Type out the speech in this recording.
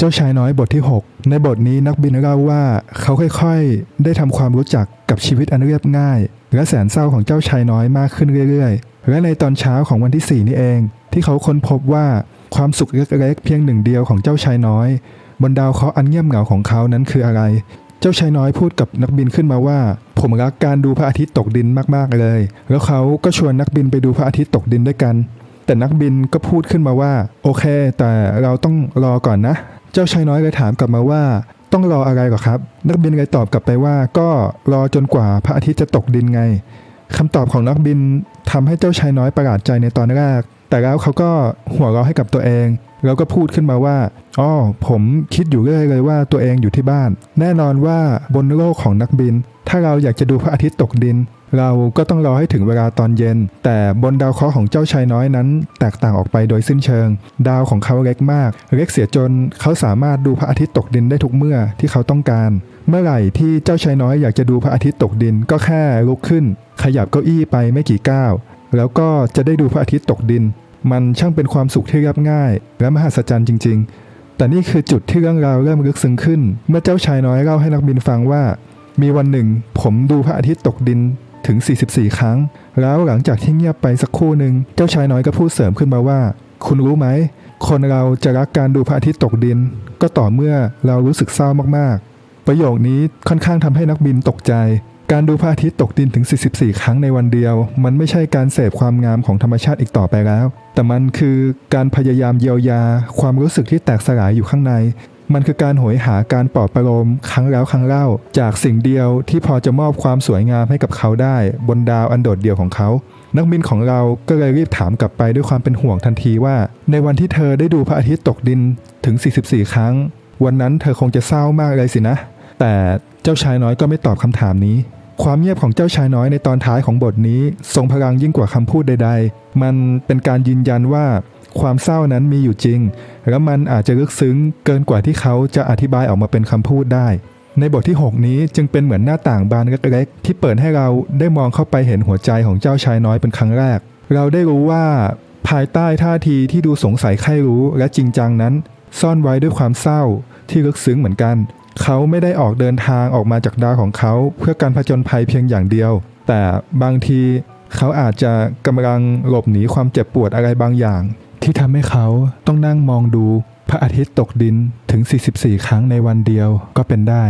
เจ้าชายน้อยบทที่ 6 ในบทนี้นักบินเล่าว่าเขาค่อยๆ ได้ทำความรู้จักกับชีวิตอันเรียบง่าย และแสนเศร้าของเจ้าชายน้อยมากขึ้นเรื่อยๆ และในตอนเช้าของวันที่ 4 นี่เอง ที่เขาค้นพบว่าความสุขเล็กๆเพียงหนึ่งเดียวของเจ้าชายน้อย บนดาวเคราะห์อันเงียบเหงาของเขานั้นคืออะไร เจ้าชายน้อยพูดกับนักบินขึ้นมาว่า ผมรักการดูพระอาทิตย์ตกดินมากๆเลย แล้วเขาก็ชวนนักบินไปดูพระอาทิตย์ตกดินด้วยกัน แต่นักบินก็พูดขึ้นมาว่า โอเค แต่เราต้องรอก่อนนะ เจ้าชายน้อยเลยถามกลับมาว่า ต้องรออะไรหรอครับ นักบินเลยตอบกลับไปว่า ก็รอจนกว่าพระอาทิตย์จะตกดินไงคำตอบของนักบินทำให้เจ้าชายน้อยประหลาดใจในตอนแรก แต่แล้วเขาก็หัวเราะให้กับตัวเอง แล้วก็พูดขึ้นมาว่าอ๋อผมคิดอยู่เรื่อยเลยว่าตัวเองอยู่ที่บ้าน แน่นอนว่าบนโลกของนักบิน ถ้าเราอยากจะดูพระอาทิตย์ตกดิน เราก็ต้องรอให้ถึงเวลาตอนเย็น แต่บนดาวเคราะห์ของเจ้าชายน้อยนั้น แตกต่างออกไปโดยสิ้นเชิง ดาวของเขาเล็กมาก เล็กเสียจนเขาสามารถดูพระอาทิตย์ตกดินได้ทุกเมื่อที่เขาต้องการ เมื่อไหร่ที่เจ้าชายน้อยอยากจะดูพระอาทิตย์ตกดินก็แค่ลุกขึ้น ขยับเก้าอี้ไปไม่กี่ก้าวแล้วก็จะได้ดูพระอาทิตย์ตกดิน มันช่างเป็นความสุขที่เรียบง่าย และมหัศจรรย์จริง ๆ แต่นี่คือจุดที่เรื่องราวเริ่มลึกซึ้งขึ้น เมื่อเจ้าชายน้อยเล่าให้นักบินฟังว่า มีวันหนึ่ง ผมดูพระอาทิตย์ตกดิน ถึง 44 ครั้ง แล้วหลังจากที่เงียบไปสักครู่หนึ่งเจ้าชายน้อยก็พูดเสริมขึ้นมาว่า คุณรู้ไหม คนเราจะรักการดูพระอาทิตย์ตกดิน ก็ต่อเมื่อเรารู้สึกเศร้ามากๆ ประโยคนี้ค่อนข้างทำให้นักบินตกใจ การดูพระอาทิตย์ตกดินถึง 44 ครั้งในวันเดียว มันไม่ใช่การเสพความงามของธรรมชาติอีกต่อไปแล้ว แต่มันคือการพยายามเยียวยา ความรู้สึกที่แตกสลายอยู่ข้างใน มันคือการโหยหาการปลอบประโลมครั้งแล้วครั้งเล่า จากสิ่งเดียวที่พอจะมอบความสวยงามให้กับเขาได้ บนดาวอันโดดเดี่ยวของเขา นักบินของเราก็เลยรีบถามกลับไปด้วยความเป็นห่วงทันทีว่า ในวันที่เธอได้ดูพระอาทิตย์ตกดินถึง 44 ครั้ง วันนั้นเธอคงจะเศร้ามากเลยสินะ แต่เจ้าชายน้อยก็ไม่ตอบคำถามนี้ความเงียบของเจ้าชายน้อยในตอนท้ายของบทนี้ ทรงพลังยิ่งกว่าคำพูดใด ๆ มันเป็นการยืนยันว่าความเศร้านั้นมีอยู่จริง และมันอาจจะลึกซึ้งเกินกว่าที่เขาจะอธิบายออกมาเป็นคำพูดได้ ในบทที่ 6 นี้จึงเป็นเหมือนหน้าต่างบานเล็กๆที่เปิดให้เราได้มองเข้าไปเห็นหัวใจของเจ้าชายน้อยเป็นครั้งแรก เราได้รู้ว่า ภายใต้ท่าทีที่ดูสงสัยใครรู้และจริงจังนั้น ซ่อนไว้ด้วยความเศร้าที่ลึกซึ้งเหมือนกัน เขาไม่ได้ออกเดินทางออกมาจากดาวของเขาเพื่อการผจญภัยเพียงอย่างเดียว แต่บางทีเขาอาจจะกำลังหลบหนีความเจ็บปวดอะไรบางอย่าง ที่ทำให้เขาต้องนั่งมองดูพระอาทิตย์ตกดินถึง 44 ครั้งในวันเดียวก็เป็นได้